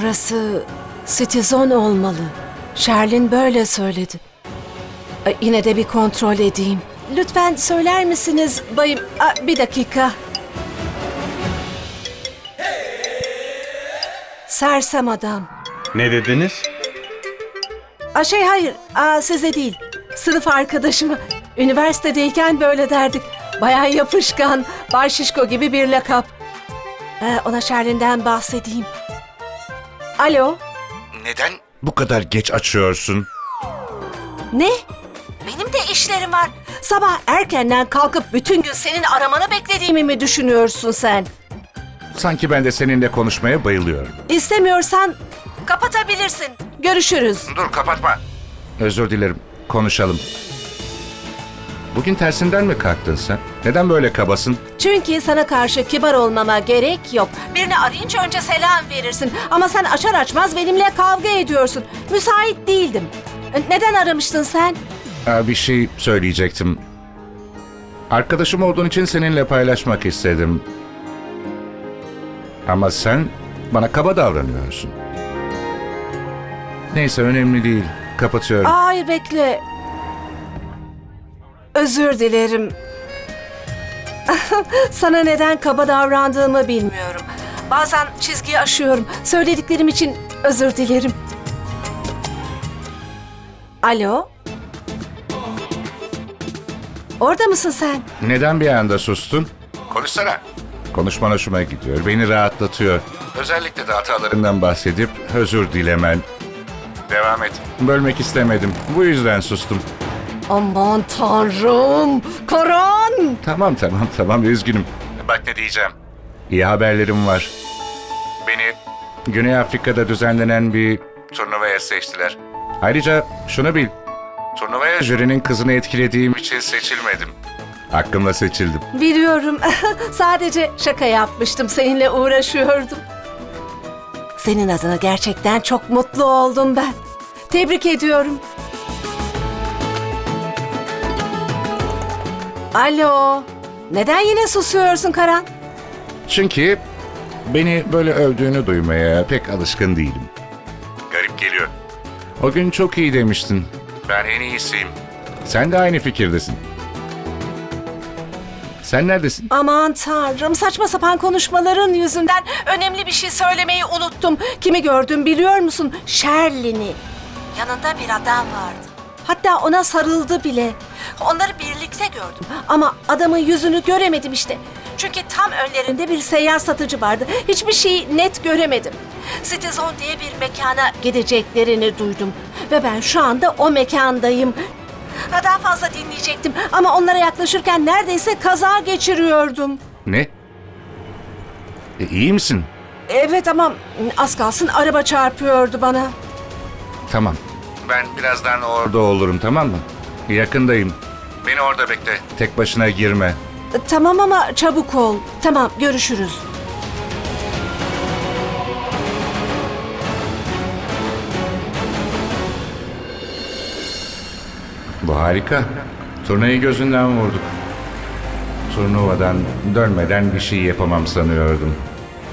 Burası Citizen olmalı. Sherlin böyle söyledi. Ay, Yine de bir kontrol edeyim. Lütfen söyler misiniz bayım? Aa, bir dakika. Sersem adam. Ne dediniz? Aa, şey hayır, aa, size değil. Sınıf arkadaşıma. Üniversitedeyken böyle derdik. Bayağı yapışkan, Bay Şişko gibi bir lakap. Ee, ona Sherlin'den bahsedeyim. Alo, Neden bu kadar geç açıyorsun? ne? Benim de işlerim var. Sabah erkenden kalkıp bütün gün senin aramanı beklediğimi mi düşünüyorsun sen? Sanki ben de seninle konuşmaya bayılıyorum. İstemiyorsan kapatabilirsin. Görüşürüz. Dur kapatma. Özür dilerim. Konuşalım. Bugün tersinden mi kalktın sen? Neden böyle kabasın? Çünkü sana karşı kibar olmama gerek yok. Birini arayınca önce selam verirsin. Ama sen açar açmaz benimle kavga ediyorsun. Müsait değildim. Neden aramıştın sen? Aa, bir şey söyleyecektim. Arkadaşım olduğun için seninle paylaşmak istedim. Ama sen bana kaba davranıyorsun. Neyse önemli değil. Kapatıyorum. Hayır bekle. Özür dilerim. Sana neden kaba davrandığımı bilmiyorum. Bazen çizgiyi aşıyorum. Söylediklerim için özür dilerim. Alo? Orada mısın sen? Neden bir anda sustun? Konuşsana. Konuşman hoşuma gidiyor. Beni rahatlatıyor. Özellikle de hatalarından bahsedip özür dilemen. Devam et. Bölmek istemedim. Bu yüzden sustum. Aman tanrım! Karan! Tamam tamam tamam üzgünüm. Bak ne diyeceğim. İyi haberlerim var. Beni Güney Afrika'da düzenlenen bir turnuvaya seçtiler. Ayrıca şunu bil. Turnuvaya jürinin kızını etkilediğim için seçilmedim. Hakkımla seçildim. Biliyorum. Sadece şaka yapmıştım. Seninle uğraşıyordum. Senin adına gerçekten çok mutlu oldum ben. Tebrik ediyorum. Alo. Neden yine susuyorsun Karan? Çünkü beni böyle övdüğünü duymaya pek alışkın değilim. Garip geliyor. O gün çok iyi demiştin. Ben en iyisiyim. Sen de aynı fikirdesin. Sen neredesin? Aman tanrım saçma sapan konuşmaların yüzünden önemli bir şey söylemeyi unuttum. Kimi gördüm biliyor musun? Sherlin'i. Yanında bir adam vardı. Hatta ona sarıldı bile. Onları birlikte gördüm ama adamın yüzünü göremedim işte. Çünkü tam önlerinde bir seyyar satıcı vardı. Hiçbir şeyi net göremedim. Citizen diye bir mekana gideceklerini duydum. Ve ben şu anda o mekandayım. Ha, Daha fazla dinleyecektim ama onlara yaklaşırken neredeyse kaza geçiriyordum. Ne? E, iyi misin? Evet ama az kalsın araba çarpıyordu bana. Tamam. Ben birazdan orada olurum tamam mı? Yakındayım. Beni orada bekle. Tek başına girme. Tamam ama çabuk ol. Tamam görüşürüz. Bu harika. Turnayı gözünden vurduk. Turnuvadan dönmeden bir şey yapamam sanıyordum.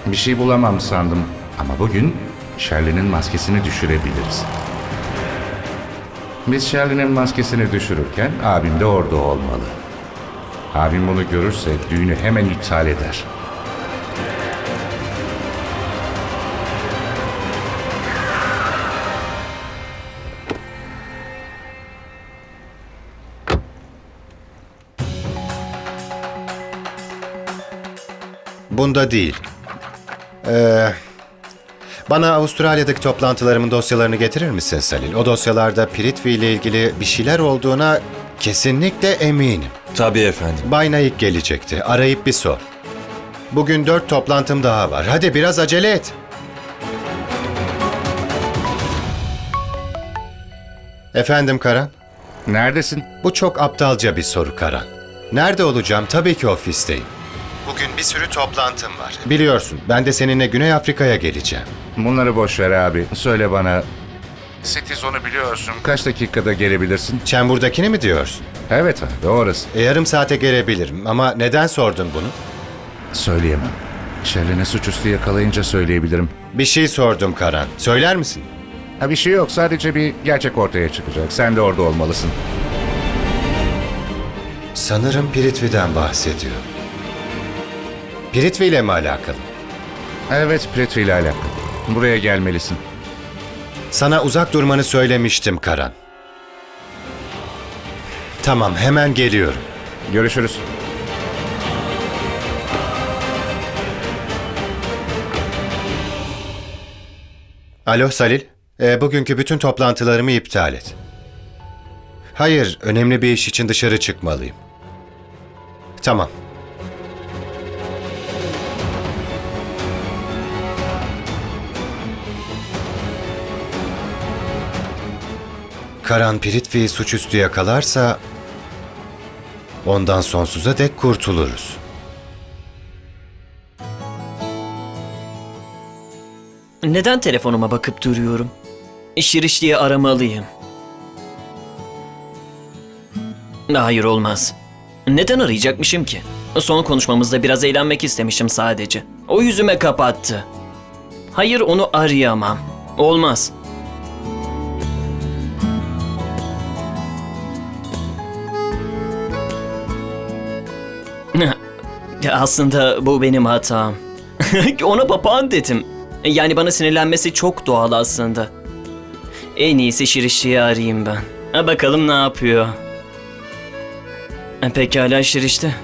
Bir şey bulamam sandım. Ama bugün Shirley'nin maskesini düşürebiliriz. Biz Shirley'nin maskesini düşürürken abim de orada olmalı. Abim bunu görürse düğünü hemen iptal eder. Bunda değil. Ee, bana Avustralya'daki toplantılarımın dosyalarını getirir misin Salil? O dosyalarda Prithvi ile ilgili bir şeyler olduğuna kesinlikle eminim. Tabii efendim. Bay Naik gelecekti. Arayıp bir sor. Bugün dört toplantım daha var. Hadi biraz acele et. Efendim Karan? Neredesin? Bu çok aptalca bir soru Karan. Nerede olacağım? Tabii ki ofisteyim. Bugün bir sürü toplantım var. Biliyorsun ben de seninle Güney Afrika'ya geleceğim. Bunları boş ver abi. Söyle bana. Citizen'ı biliyorsun. Kaç dakikada gelebilirsin? Çembur'dakini mi diyorsun? Evet abi orası. E, yarım saate gelebilirim ama neden sordun bunu? Söyleyemem. Şerlin'i suçüstü yakalayınca söyleyebilirim. Bir şey sordum Karan. Söyler misin? Ha bir şey yok. Sadece bir gerçek ortaya çıkacak. Sen de orada olmalısın. Sanırım Piritvi'den bahsediyor. Piritvi ile mi alakalı? Evet, Prithvi ile alakalı. Buraya gelmelisin. Sana uzak durmanı söylemiştim Karan. Tamam, hemen geliyorum. Görüşürüz. Alo Salil, Ee, bugünkü bütün toplantılarımı iptal et. Hayır, önemli bir iş için dışarı çıkmalıyım. Tamam. Karan Piritvi'yi suçüstü yakalarsa ondan sonsuza dek kurtuluruz. Neden telefonuma bakıp duruyorum? Şiriş diye aramalıyım. Hayır olmaz. Neden arayacakmışım ki? Son konuşmamızda biraz eğlenmek istemişim sadece. O yüzüme kapattı. Hayır onu arayamam. Olmaz. Aslında bu benim hatam. Ona papağan dedim. Yani bana sinirlenmesi çok doğal aslında. En iyisi Şirişli'yi arayayım ben. Ha, bakalım ne yapıyor. Pekala Şirişte.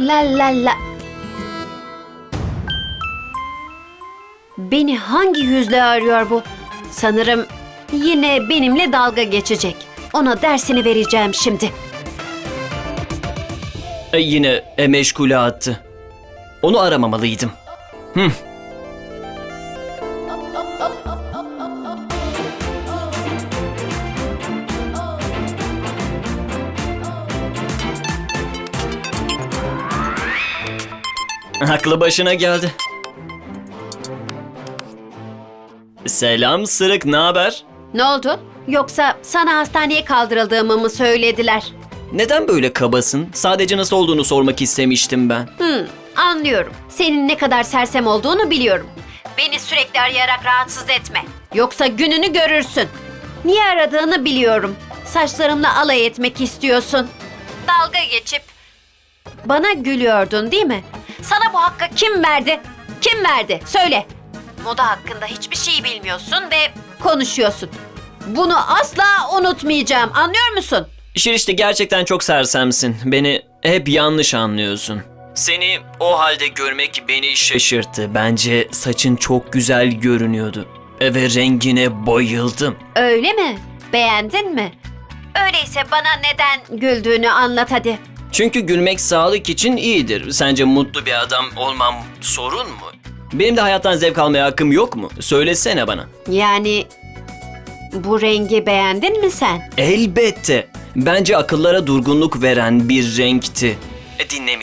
La la la. Beni hangi yüzle arıyor bu? Sanırım yine benimle dalga geçecek. Ona dersini vereceğim şimdi. Yine e, meşgule attı. Onu aramamalıydım. Hı. Aklı başına geldi. Selam Sırık, ne haber? Ne oldu? Yoksa sana hastaneye kaldırıldığımı mı söylediler? Neden böyle kabasın? Sadece nasıl olduğunu sormak istemiştim ben. Hmm, anlıyorum. Senin ne kadar sersem olduğunu biliyorum. Beni sürekli arayarak rahatsız etme. Yoksa gününü görürsün. Niye aradığını biliyorum. Saçlarımla alay etmek istiyorsun. Dalga geçip bana gülüyordun değil mi? Sana bu hakkı kim verdi? Kim verdi? Söyle. Moda hakkında hiçbir şey bilmiyorsun ve konuşuyorsun. Bunu asla unutmayacağım. Anlıyor musun? Şirişte gerçekten çok sersemsin. Beni hep yanlış anlıyorsun. Seni o halde görmek beni şaşırttı. Bence saçın çok güzel görünüyordu. Ve rengine bayıldım. Öyle mi? Beğendin mi? Öyleyse bana neden güldüğünü anlat hadi. Çünkü gülmek sağlık için iyidir. Sence mutlu bir adam olmam sorun mu? Benim de hayattan zevk almaya hakkım yok mu? Söylesene bana. Yani bu rengi beğendin mi sen? Elbette. Bence akıllara durgunluk veren bir renkti. E, dinle.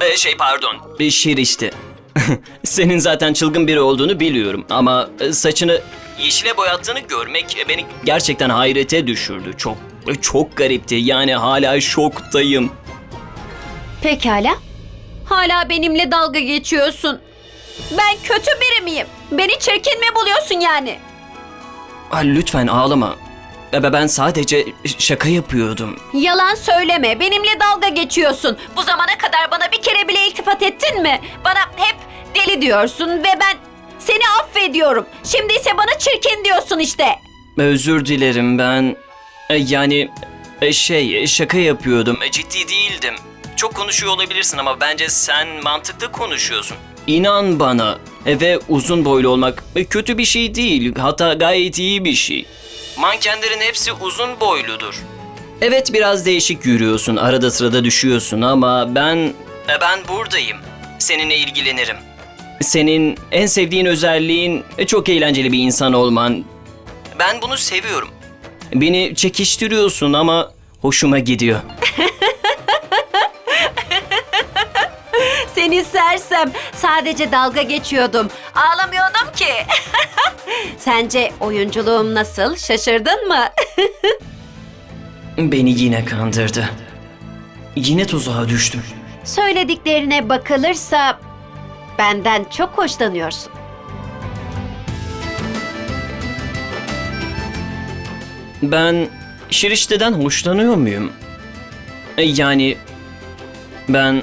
E, şey pardon. Bir şirişti. Senin zaten çılgın biri olduğunu biliyorum ama e, saçını yeşile boyattığını görmek e, beni gerçekten hayrete düşürdü. Çok e, çok garipti. Yani hala şoktayım. Pekala. Hala benimle dalga geçiyorsun. Ben kötü biri miyim? Beni çirkin mi buluyorsun yani? Ah, lütfen ağlama. E, Ben sadece şaka yapıyordum. Yalan söyleme. Benimle dalga geçiyorsun. Bu zamana kadar bana bir kere bile iltifat ettin mi? Bana hep deli diyorsun ve ben seni affediyorum. Şimdi ise bana çirkin diyorsun işte. Özür dilerim ben. e, Yani e, şey şaka yapıyordum. E, Ciddi değildim. Çok konuşuyor olabilirsin ama bence sen mantıklı konuşuyorsun. İnan bana. E, Ve uzun boylu olmak e, kötü bir şey değil. Hatta gayet iyi bir şey. Mankenlerin hepsi uzun boyludur. Evet biraz değişik yürüyorsun. Arada sırada düşüyorsun ama ben e, ben buradayım. Seninle ilgilenirim. Senin en sevdiğin özelliğin e, çok eğlenceli bir insan olman. Ben bunu seviyorum. Beni çekiştiriyorsun ama hoşuma gidiyor. Seni sersem sadece dalga geçiyordum. Ağlamıyordum ki. Sence oyunculuğum nasıl? Şaşırdın mı? Beni yine kandırdı. Yine tuzağa düştüm. Söylediklerine bakılırsa Benden çok hoşlanıyorsun. Ben Şirişte'den hoşlanıyor muyum? E, Yani ben